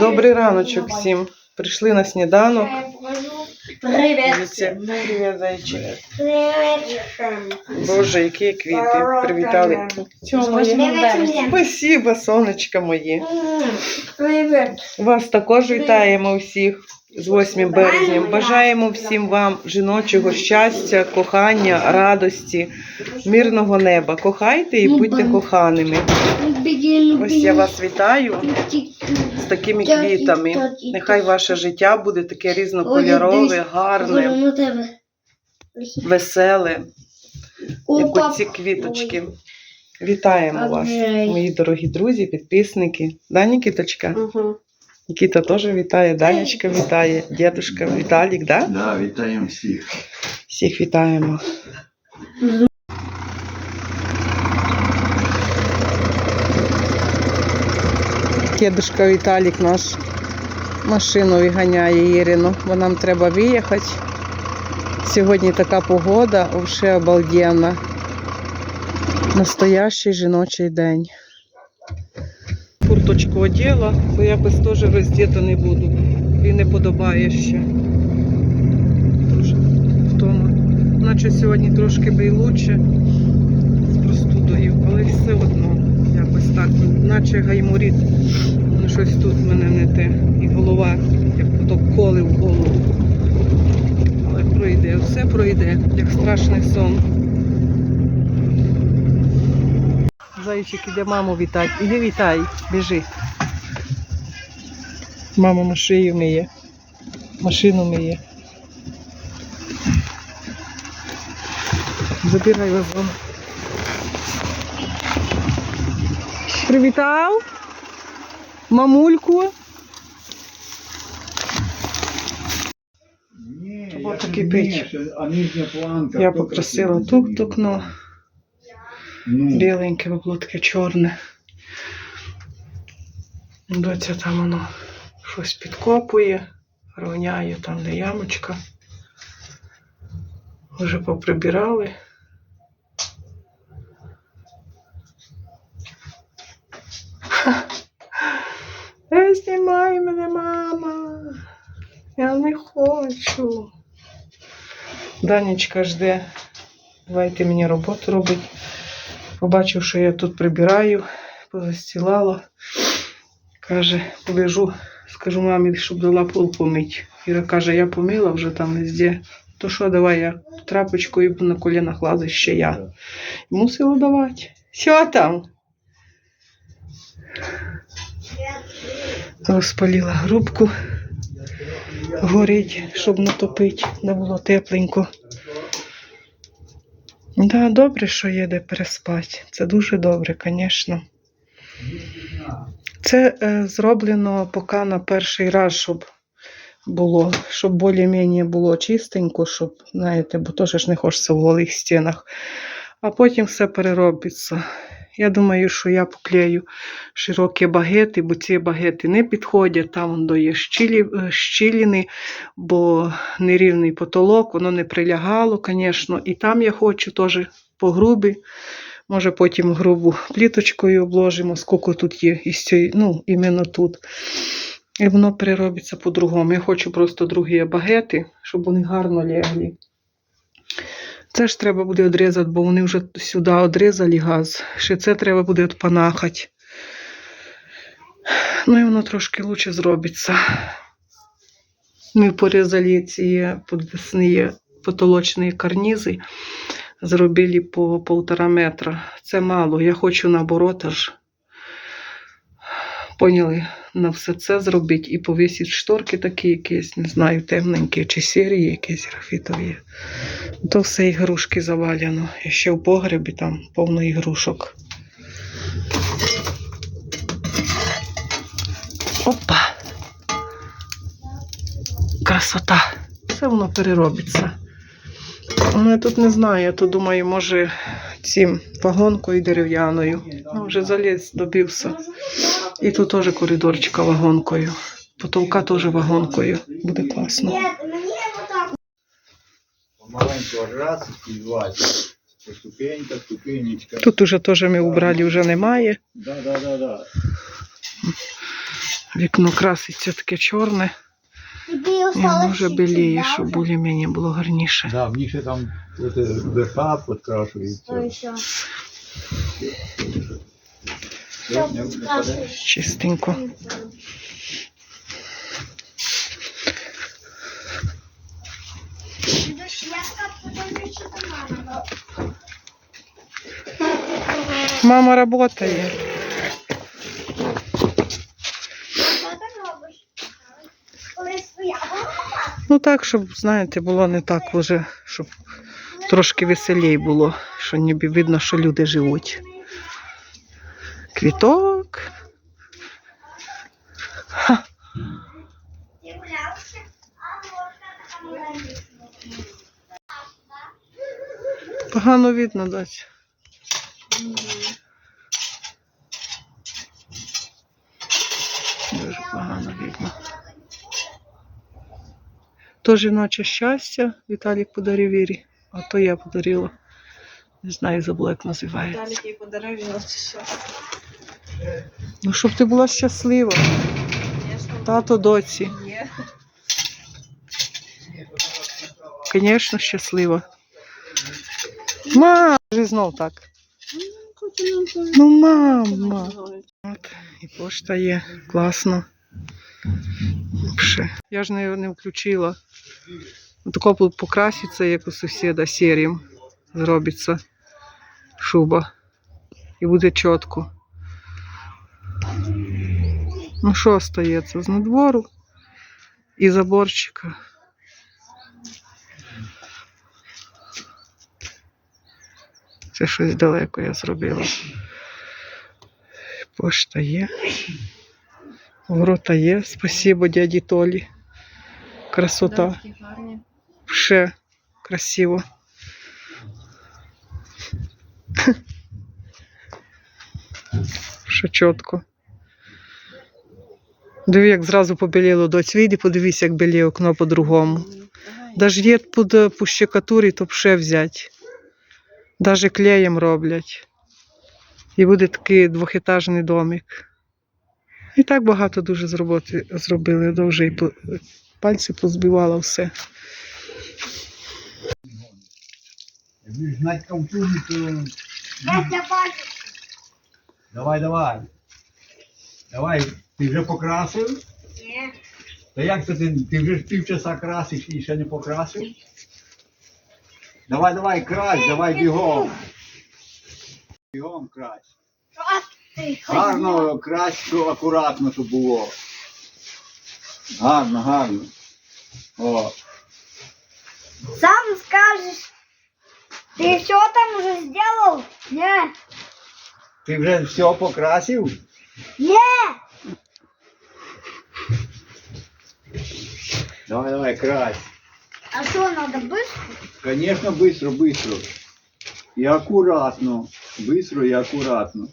Добрий раночок всім. Прийшли на сніданок. Привет. Дивіться, Привіт, зайчик. Привет. Боже, які квіти. Привітали. Спасибо, сонечка мої. Привет. Вас також вітаємо всіх з 8 березня. Бажаємо всім вам жіночого щастя, кохання, радості, мирного неба. Кохайте і будьте коханими. Ось я вас вітаю з такими квітами. Нехай ваше життя буде таке різнокольорове, гарне, веселе, як оці квіточки. Вітаємо вас, мої дорогі друзі, підписники. Да, Нікіточка? Ага. Нікіта теж вітає, Данечка вітає, дідушка Віталік, да? Да, вітаємо всіх. Всіх вітаємо. Дідушка Віталік наш машину виганяє Ірину, бо нам треба виїхати. Сьогодні така погода, взагалі обалденна. Настоящий жіночий день. Курточку оділа, бо я без теж роздіта не буду. І не подобає ще. Дуже втома. Наче сьогодні трошки би і лучше з простудою, але все одно якось так, наче гайморіт. Ну, щось тут мене не те. І голова, як ото коли в голову. Але пройде, все пройде, як страшний сон. Зайчик іде маму вітати. Іди вітай, біжи. Мама машину миє. Машину миє. Забирай вазон. Привітав? Мамульку? Ні, я таки не пить. вмію, що- а нижня планка. Я попросила тук-тукно. Ну, Біленьке, було таке чорне. Доця там воно щось підкопує, рівняє там, де ямочка. Вже поприбирали. Не знімай мене, мама. Я не хочу. Данечка жде. Давайте мені роботу робить. Побачив, що я тут прибираю, позастілала. Каже, побіжу, скажу мамі, щоб дала пол помить. Іра каже, я помила вже там везде. То що, давай я трапочкою на колінах лазить ще я. Мусила давати. Що там? Розпаліла грубку. Горить, щоб натопити, де було тепленько. Да, добре, що є де переспати. Це дуже добре, звісно. Це е, зроблено поки на перший раз, щоб було, щоб більш-менш було чистенько, щоб, знаєте, бо теж не хочеться в голих стінах. А потім все переробиться. Я думаю, що я поклею широкі багети, бо ці багети не підходять, там воно є щілі, е, щіліни, бо нерівний потолок, воно не прилягало, звісно. І там я хочу теж по грубі. Може, потім грубу пліточкою обложимо, скільки тут є, із цієї, ну, іменно тут. І воно переробиться по-другому. Я хочу просто другі багети, щоб вони гарно лягли. Це ж треба буде відрізати, бо вони вже сюди відрізали газ. Ще це треба буде відпанахати. Ну і воно трошки краще зробиться. Ми порізали ці підвісні потолочні карнізи, зробили по полтора метра. Це мало. Я хочу наоборот аж. Поняли, на все це зробити і повісити шторки такі якісь, не знаю, темненькі чи сірі якісь графітові. То все ігрушки завалено. І ще в погребі там повно ігрушок. Опа! Красота! Все воно переробиться. Ну, я тут не знаю, я тут думаю, може цим вагонкою дерев'яною. Ну, вже заліз, добився. І тут теж коридорчика вагонкою. Потолка теж вагонкою. Буде класно. Раз і два. Ступенька, ступенечка. Тут уже теж ми убрали, вже немає. Да, да, да, да. Вікно краситься таке чорне, і вже біліє, щоб вже? більш-менш було гарніше. Да, в них ще там верха підкрашується. Ой, що? Все, не- не падає. Чистенько. Мама своя? Ну так, щоб, знаєте, було не так вже, щоб трошки веселій було, що ніби видно, що люди живуть. Квіток. Погано видно, дать. Дуже погано видно. То жіноче щастя Віталік подарив Вірі, а то я подарила. Не знаю, забула, як називається. Далі їй подарив він от щас. Ну, щоб ти була щаслива, тато доці. Звісно, щаслива. Мама, вже знов так. Ну, мама. От, і пошта є. Класно. Вообще. Я ж не, не включила. Тако покраситься, як у сусіда сірім. Зробиться шуба. І буде чітко. Ну, що остається? З надвору і заборчика. Це щось далеко я зробила. Пошта є. Ворота є. Спасибо дяді Толі. Красота. Ще красиво. Ще чітко. Диви, як зразу побіліло доць. Вийди, подивись, як біліє окно по-другому. Даже є під по щекатурі, то ще взять. Даже клеєм роблять. І буде такий двохетажний домик. І так багато дуже з роботи зробили. І пальці позбивала все. Як будеш знати ковтуни, то давай, давай. Давай, ти вже покрасив? Ні. Та як це ти, ти вже півчаса красиш і ще не покрасив? Давай, давай, крась, давай бігом. Бігом крась. Гарно крась, що акуратно, щоб було. Гарно, гарно. О, Сам скажешь. Ты все там уже сделал? Не. ти вже все покрасив? Не. Давай, давай, крась. А что, надо быстро? Конечно, быстро, быстро. И аккуратно. Быстро и аккуратно.